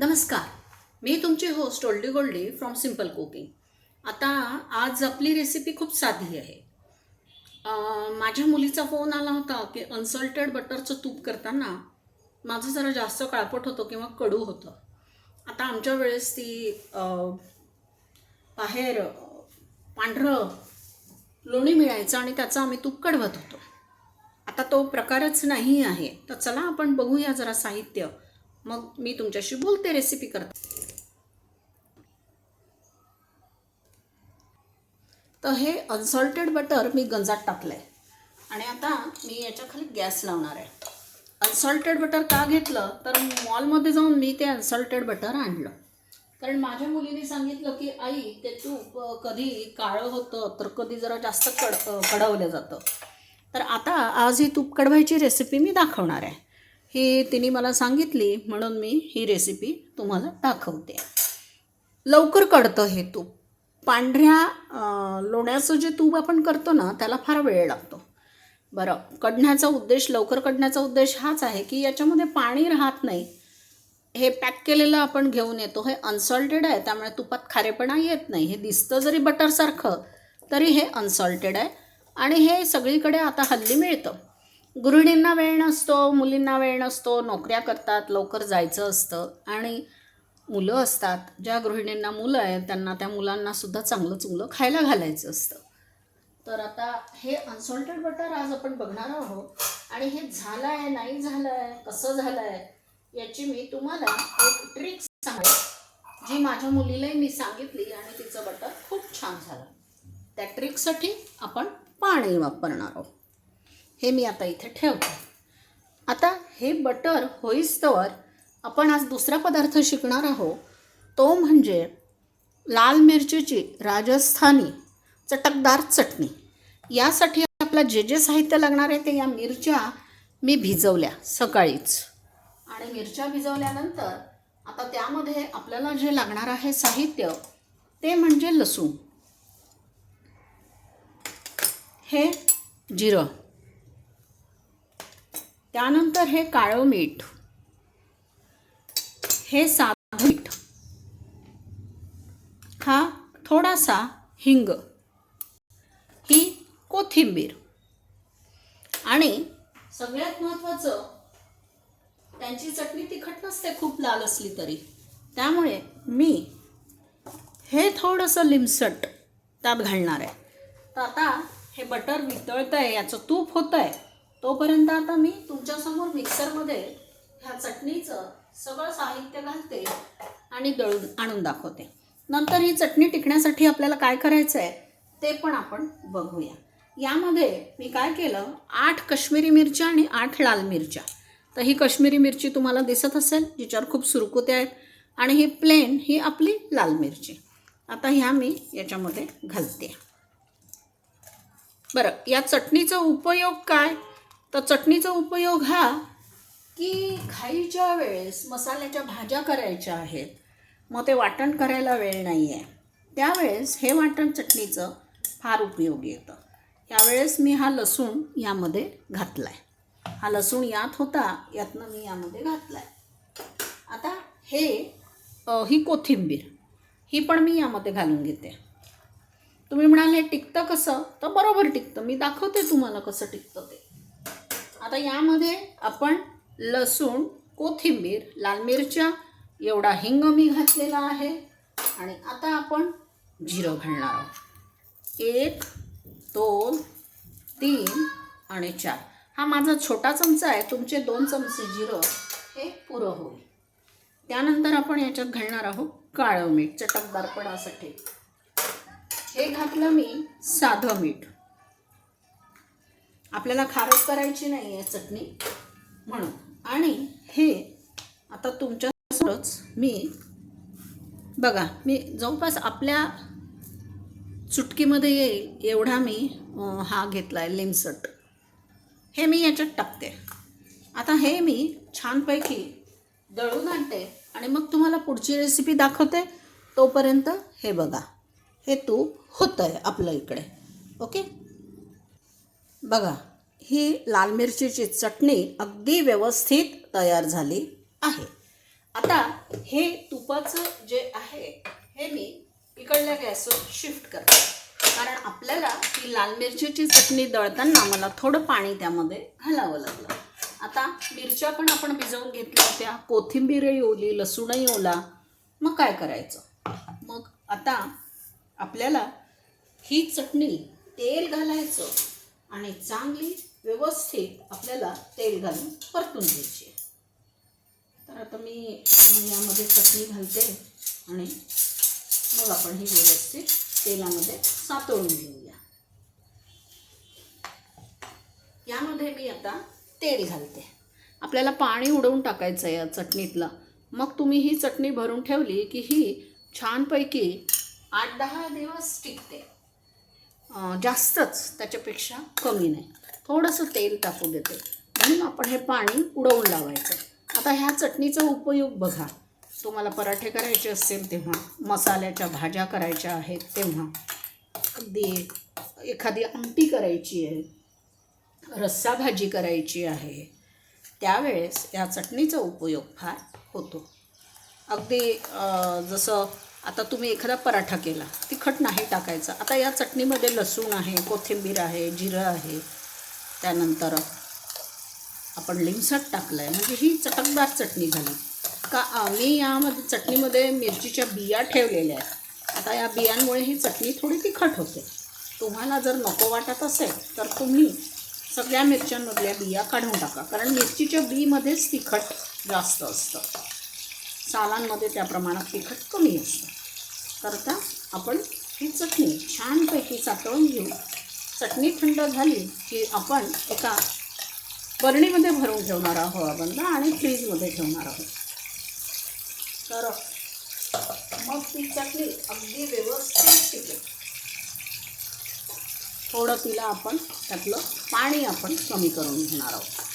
नमस्कार. मी तुमची host Oldie Goldie from Simple Cooking आता आज आपली रेसिपी खूप साधी आहे. माझ्या मुलीचा फोन आला होता की अनसॉल्टेड बटरचं तूप करताना माझं जरा जास्त काळपट होतं किंवा कडू होतं. आता आमच्या वेळेस ती बाहेर पांढरं लोणी मिळायचं आणि त्याचं आम्ही तूप कढवत होतो. आता तो प्रकारच नाही आहे. तर चला आपण बघूया जरा साहित्य. मग मी तुमच्याशी बोलते रेसिपी करते. तर हे अनसॉल्टेड बटर मी गंजात टाकलं आहे आणि आता मी याच्या खाली गॅस लावणार आहे. अनसॉल्टेड बटर का घेतलं? तर मॉलमध्ये जाऊन मी ते अनसॉल्टेड बटर आणलं. कारण माझ्या मुलीने सांगितलं की आई ते तूप कधी काळं होतं तर कधी जरा जास्त कड कडवलं जातं. तर आता आज ही तूप कडवायची रेसिपी मी दाखवणार आहे. ही तिने मला सांगितली म्हणून मी ही रेसिपी तुम्हाला दाखवते. लवकर कढतं हे तूप. पांढऱ्या लोण्याचं जे तूप आपण करतो ना त्याला फार वेळ लागतो. बरं कढण्याचा उद्देश लवकर कढण्याचा उद्देश हाच आहे की याच्यामध्ये पाणी राहत नाही. हे पॅक केलेलं आपण घेऊन येतो हे अनसॉल्टेड आहे त्यामुळे तुपात खारेपणा येत नाही. हे दिसतं जरी बटरसारखं तरी हे अनसॉल्टेड आहे. आणि हे सगळीकडे आता हल्ली मिळतं. गृहिणींना वेळ नसतो मुलींना वेळ नसतो नोकऱ्या करतात लवकर जायचं असतं आणि मुलं असतात ज्या गृहिणींना मुलं आहेत त्यांना त्या मुलांना सुद्धा चांगलं चुंगलं खायला घालायचं असतं. तर आता हे अनसॉल्टेड बटर आज आपण बघणार आहोत आणि हे झालं आहे नाही झालं आहे कसं झालं आहे याची मी तुम्हाला एक ट्रिक सांगेन जी माझ्या मुलीलाही मी सांगितली आणि तिचं बटर खूप छान झालं. त्या ट्रिकसाठी आपण पाणी वापरणार आहोत. हे मी आता इथे ठेवते. आता हे बटर होईस्तवर आपण आज दुसरा पदार्थ शिकणार आहोत. तो म्हणजे लाल मिरचीची राजस्थानी चटकदार चटणी. यासाठी आपला जे जे साहित्य लागणार आहे ते या मिरच्या मी भिजवल्या सकाळीच. आणि मिरच्या भिजवल्यानंतर आता त्यामध्ये आपल्याला जे लागणार आहे साहित्य ते म्हणजे लसूण. हे जिरं. त्यानंतर हे काळं मीठ. हे साधं मीठ. हा थोडासा हिंग. ही कोथिंबीर. आणि सगळ्यात महत्त्वाचं त्यांची चटणी तिखट नसते खूप लाल असली तरी. त्यामुळे मी हे थोडंसं लिमसट त्यात घालणार आहे. तर आता हे बटर वितळतं आहे याचं तूप होतं आहे तोपर्यंत आता मी तुमच्यासमोर मिक्सरमध्ये ह्या चटणीचं सगळं साहित्य घालते आणि दळून आणून दाखवते. नंतर ही चटणी टिकण्यासाठी आपल्याला काय करायचं आहे ते पण आपण बघूया. यामध्ये मी काय केलं? आठ कश्मीरी मिरच्या आणि आठ लाल मिरच्या. तर ही कश्मीरी मिरची तुम्हाला दिसत असेल जिच्यावर खूप सुरकुत्या आहेत. आणि ही प्लेन ही आपली लाल मिरची. आता ह्या मी याच्यामध्ये घालते. बरं या चटणीचा उपयोग काय? तर चटणीचा उपयोग हा की घाईच्या वेळेस मसाल्याच्या भाज्या करायच्या आहेत मग ते वाटण करायला वेळ नाही आहे त्यावेळेस हे वाटण चटणीचं फार उपयोगी येतं. यावेळेस मी हा लसूण यामध्ये घातला आहे हा लसूण यात होता यातनं मी यामध्ये घातला आहे आता हे ही कोथिंबीर ही पण मी यामध्ये घालून घेते. तुम्ही म्हणाल हे टिकतं कसं? तर बरोबर टिकतं. मी दाखवते तुम्हाला कसं टिकतं ते. आता यामध्ये आपण लसूण कोथिंबीर लाल मिरच्या एवढा हिंग मी घातलेला आहे. आणि आता आपण जिरं घालणार आहोत. एक दोन तीन आणि चार. हा माझा छोटा चमचा आहे. तुमचे दोन चमचे जिरं हे पुरं होईल. त्यानंतर आपण याच्यात घालणार आहोत काळं मीठ चटकदारपणासाठी हे घातलं मी साधं मीठ. आपल्याला खारट करायची नाही आहे चटणी म्हणून. आणि हे आता तुमच्यासमोरच मी बघा मी जवळपास आपल्या चुटकीमध्ये येईल एवढा मी हा घेतला आहे लिमसट. हे मी याच्यात टाकते. आता हे मी छानपैकी दळून आणते आणि मग तुम्हाला पुढची रेसिपी दाखवते. तोपर्यंत हे बघा. हे तूप होतं आहे आपलं इकडे. ओके? बघा ही लाल मिरचीची चटणी अगदी व्यवस्थित तयार झाली आहे. आता हे तुपाचं जे आहे हे मी इकडल्या गॅसवर शिफ्ट करते. कारण आपल्याला ही लाल मिरचीची चटणी दळताना मला थोडं पाणी त्यामध्ये घालावं लागलं. आता मिरच्या पण आपण भिजवून घेतल्या होत्या कोथिंबीरही ओली लसूणही ओला मग काय करायचं? मग आता आपल्याला ही चटणी तेल घालायचं आणि चांगली व्यवस्थित आपल्याला तेल घालून परतून घ्यायची तर आता मी यामध्ये चटणी घालते आणि मग आपण ही व्यवस्थित तेलामध्ये सातळून घेऊया. यामध्ये मी आता तेल घालते. आपल्याला पाणी उडवून टाकायचं आहे या चटणीतलं. मग तुम्ही ही चटणी भरून ठेवली की ही छानपैकी आठ दहा दिवस टिकते. जास्तच त्याच्यापेक्षा कमी नाही. थोडंसं तेल टाकू देते. म्हणून आपण हे पाणी उडवून लावायचं. आता ह्या चटणीचा उपयोग बघा. तुम्हाला पराठे करायचे असतील तेव्हा मसाल्याच्या भाज्या करायच्या आहेत तेव्हा अगदी एखादी आमटी करायची आहे रस्सा भाजी करायची आहे त्यावेळेस या चटणीचा उपयोग फार होतो. अगदी जसं आता तुम्ही एखादा पराठा केला तिखट नाही टाकायचं. आता या चटणीमध्ये लसूण आहे कोथिंबीर आहे जिरं आहे. त्यानंतर आपण लिंबसट टाकलं आहे म्हणजे ही चटकदार चटणी झाली. का आम्ही यामध्ये चटणीमध्ये मिरचीच्या बिया ठेवलेल्या आहेत. आता या बियांमुळे ही चटणी थोडी तिखट होते. तुम्हाला जर नको वाटत असेल तर तुम्ही सगळ्या मिरच्यांमधल्या बिया काढून टाका. कारण मिरचीच्या बीमध्येच तिखट जास्त असतं. सालांमध्ये त्या प्रमाणात तिखट कमी असतं. तर आपण ही चटणी छानपैकी साठवून घेऊ. चटणी थंड झाली की आपण एका बरणीमध्ये भरून ठेवणार आहोत बंद आणि फ्रीजमध्ये ठेवणार आहोत. तर मग ती चटणी अगदी व्यवस्थित टिकेल थोडं तिला आपण त्यातलं पाणी आपण कमी करून घेणार आहोत.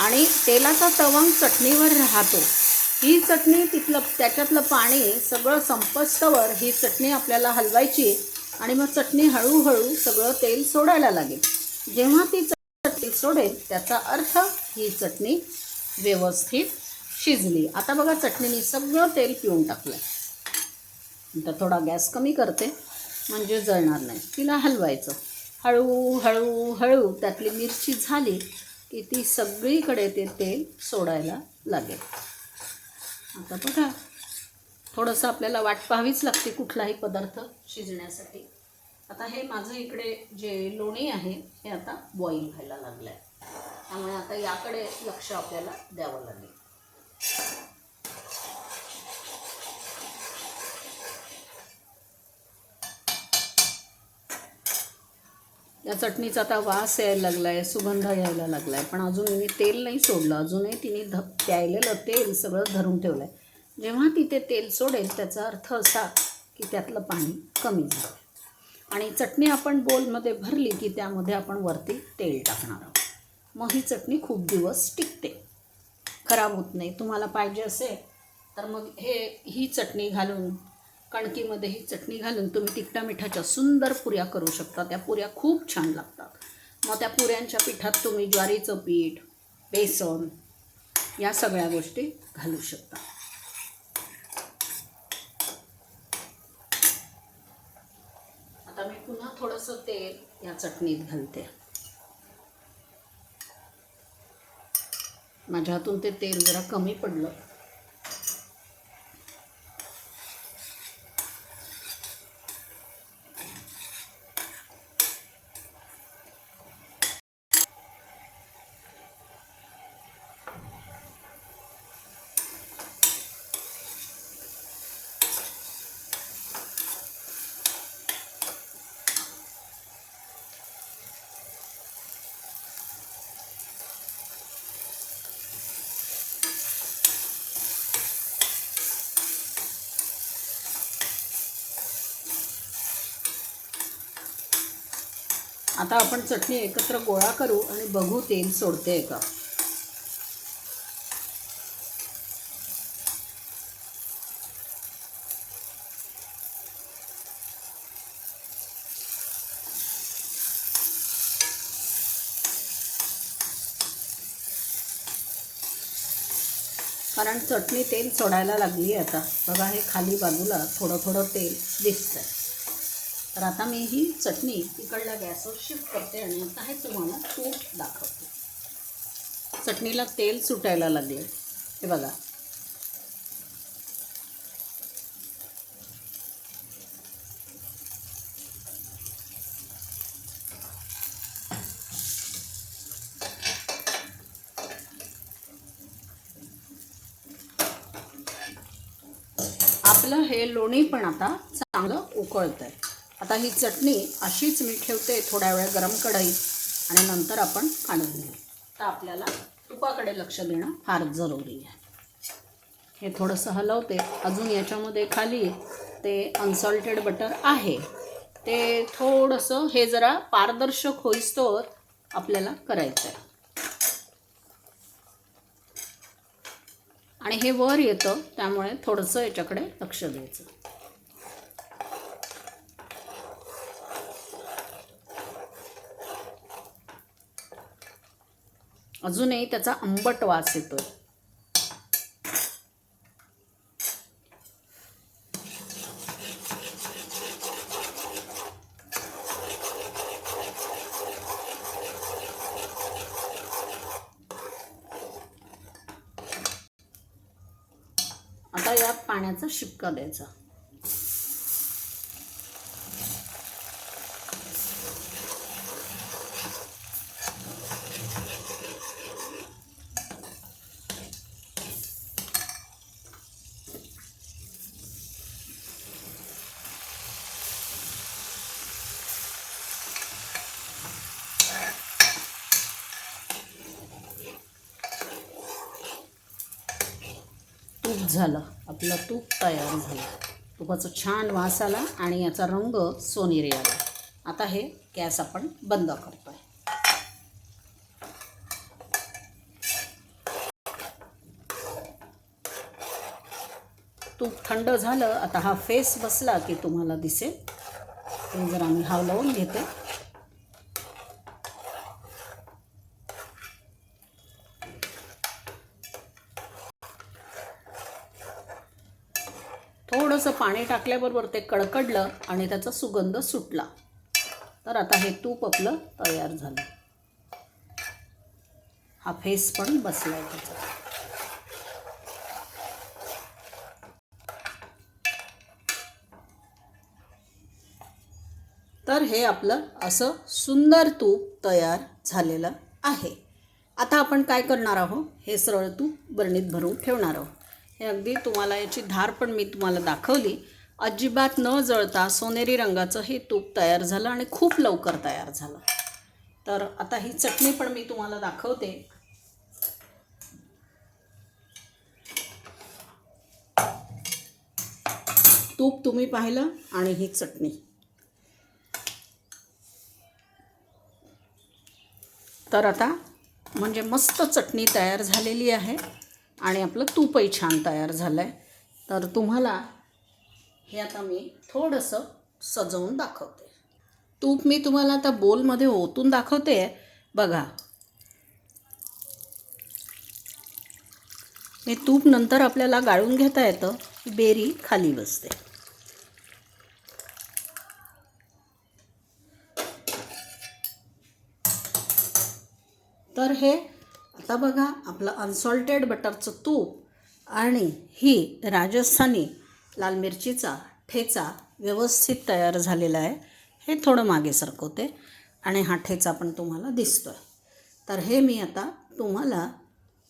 आणि तेलाचा तवंग चटणीवर राहतो. ही चटणी तिथलं त्याच्यातलं पाणी सगळं संपस्तवर ही चटणी आपल्याला हलवायची आणि मग चटणी हळूहळू सगळं तेल सोडायला लागेल. जेव्हा ती चटणी सोडेल त्याचा अर्थ ही चटणी व्यवस्थित शिजली. आता बघा चटणीने सगळं तेल पिऊन टाकलं आता थोडा गॅस कमी करते म्हणजे जळणार नाही. तिला हलवायचं. हळूहळू हळू त्यातली मिरची झाली की ती सगळीकडे ते तेल सोडायला लागेल. आता बघा थोडंसं आपल्याला वाट पाहावीच लागते कुठलाही पदार्थ शिजण्यासाठी. आता हे माझं इकडे जे लोणी आहे हे आता बॉईल व्हायला लागलं आहे त्यामुळे आता याकडे लक्ष आपल्याला द्यावं लागेल. त्या चटणीचा आता वास यायला लागला आहे सुगंध यायला लागला आहे पण अजून मी तेल नाही सोडलं. अजूनही तिने ध प्यायलेलं तेल सगळं धरून ठेवलं आहे जेव्हा ती ते तेल सोडेल त्याचा अर्थ असा की त्यातलं पाणी कमी झालं आणि चटणी आपण बोलमध्ये भरली की त्यामध्ये आपण वरती तेल टाकणार आहोत. मग ही चटणी खूप दिवस टिकते. खराब होत नाही. तुम्हाला पाहिजे असेल तर मग हे ही चटणी घालून कणकीमध्ये ही चटणी घालून तुम्ही तिखटा मिठाच्या सुंदर पुऱ्या करू शकता. त्या पुऱ्या खूप छान लागतात. मग त्या पुऱ्यांच्या पिठात तुम्ही ज्वारीचं पीठ बेसन या सगळ्या गोष्टी घालू शकता. आता मी पुन्हा थोडंसं तेल या चटणीत घालते. माझ्या हातून ते तेल जरा कमी पडलं. आता आपण चटणी एकत्र गोळा करू आणि बघू तेल सोडते आहे का. कारण चटणी तेल सोडायला लागली आता. बघा हे खाली बाजूला थोडं थोडं तेल दिसतं तर आता मी ही चटणी इकडल्या गॅसवर शिफ्ट करते आणि आता हे तुम्हाला तूप दाखवते. चटणीला तेल सुटायला लागले हे बघा. आपलं हे लोणी पण आता चांगलं उकळतं आहे आता ही चटणी अशीच मी ठेवते थोड्या वेळ गरम कढईत आणि नंतर आपण काढून घेऊ. तर आपल्याला तुपाकडे लक्ष देणं फार जरुरी आहे. हे थोडंसं हलवते. अजून याच्यामध्ये खाली ते अनसॉल्टेड बटर आहे. ते थोडंसं हे जरा पारदर्शक होईस्तोवर आपल्याला करायचं आहे. आणि हे वर येतं त्यामुळे थोडंसं याच्याकडे लक्ष द्यायचं. अजूनही त्याचा आंबट वास येतोय. आता यात पाण्याचा शिपका द्यायचा तूप झालं. आपलं तूप तयार झालं. तुपाचा छान वास आला आणि याचा रंग सोनेरी आला. आता हे गॅस आपण बंद करतोय. तूप थंड झालं आता हा फेस बसला की तुम्हाला दिसेल. ते जर आम्ही हलवून घेते थोडंसं पाणी टाकल्याबरोबर ते कडकडलं आणि त्याचा सुगंध सुटला. तर आता हे तूप आपलं तयार झालं. हा फेस पण बसला आहे त्याचा. तर हे आपलं असं सुंदर तूप तयार झालेलं आहे. आता आपण काय करणार आहोत? हे सरळ तूप बरणीत भरून ठेवणार आहोत. हे अगदी तुम्हाला याची धार पण मी तुम्हाला दाखवली. अजिबात न जळता सोनेरी रंगाचं हे तूप तयार झालं आणि खूप लवकर तयार झालं. तर आता ही चटणी पण मी तुम्हाला दाखवते. तूप तुम्ही पाहिलं आणि ही चटणी. तर आता म्हणजे मस्त चटणी तयार झालेली आहे. आणि आपलं तूपही छान तयार झालं आहे तर तुम्हाला हे आता मी थोडंसं सजवून दाखवते. तूप मी तुम्हाला आता बोलमध्ये ओतून दाखवते. बघा. हे तूप नंतर आपल्याला गाळून घेता येतं. बेरी खाली बसते. तर हे आता बघा आपलं अनसॉल्टेड बटरचं तूप आणि ही राजस्थानी लाल मिरचीचा ठेचा व्यवस्थित तयार झालेला आहे. हे थोडं मागे सरकवते आणि हा ठेचा पण तुम्हाला दिसतो आहे तर हे मी आता तुम्हाला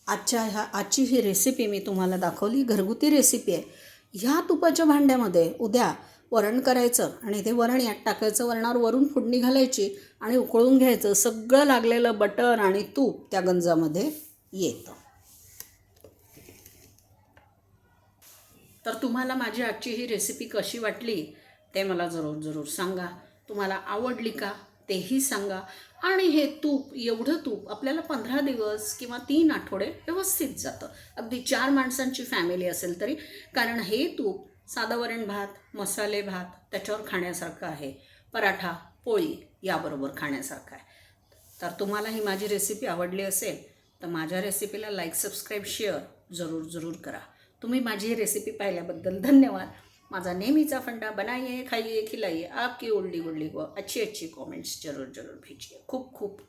आजच्या ह्या आजची ही रेसिपी मी तुम्हाला दाखवली. घरगुती रेसिपी आहे. ह्या तुपाच्या भांड्यामध्ये उद्या वरण करायचं आणि ते वरण यात टाकायचं. वरणावर वरून फोडणी घालायची आणि उकळून घ्यायचं. सगळं लागलेलं बटर आणि तूप त्या गंजामध्ये येतं. तर तुम्हाला माझी आजची ही रेसिपी कशी वाटली ते मला जरूर जरूर सांगा. तुम्हाला आवडली का तेही सांगा. आणि हे तूप एवढं तूप आपल्याला पंधरा दिवस किंवा तीन आठवडे व्यवस्थित जातं. अगदी चार माणसांची फॅमिली असेल तरी. कारण हे तूप साधं वरण भात मसाले भात त्याच्यावर खाण्यासारखं आहे. पराठा पोळी याबरोबर खाण्यासारखं आहे. तर तुम्हाला ही माझी रेसिपी आवडली असेल तर माझ्या रेसिपीला लाईक सबस्क्राईब शेअर जरूर जरूर करा. तुम्ही माझी ही रेसिपी पाहिल्याबद्दल धन्यवाद. माझा नेहमीचा फंडा बनाइए खाइए खिलाइए आपकी ओल्डी गोल्डी व अच्छी अच्छी कमेंट्स जरूर जरूर भेजिए. खूप खूप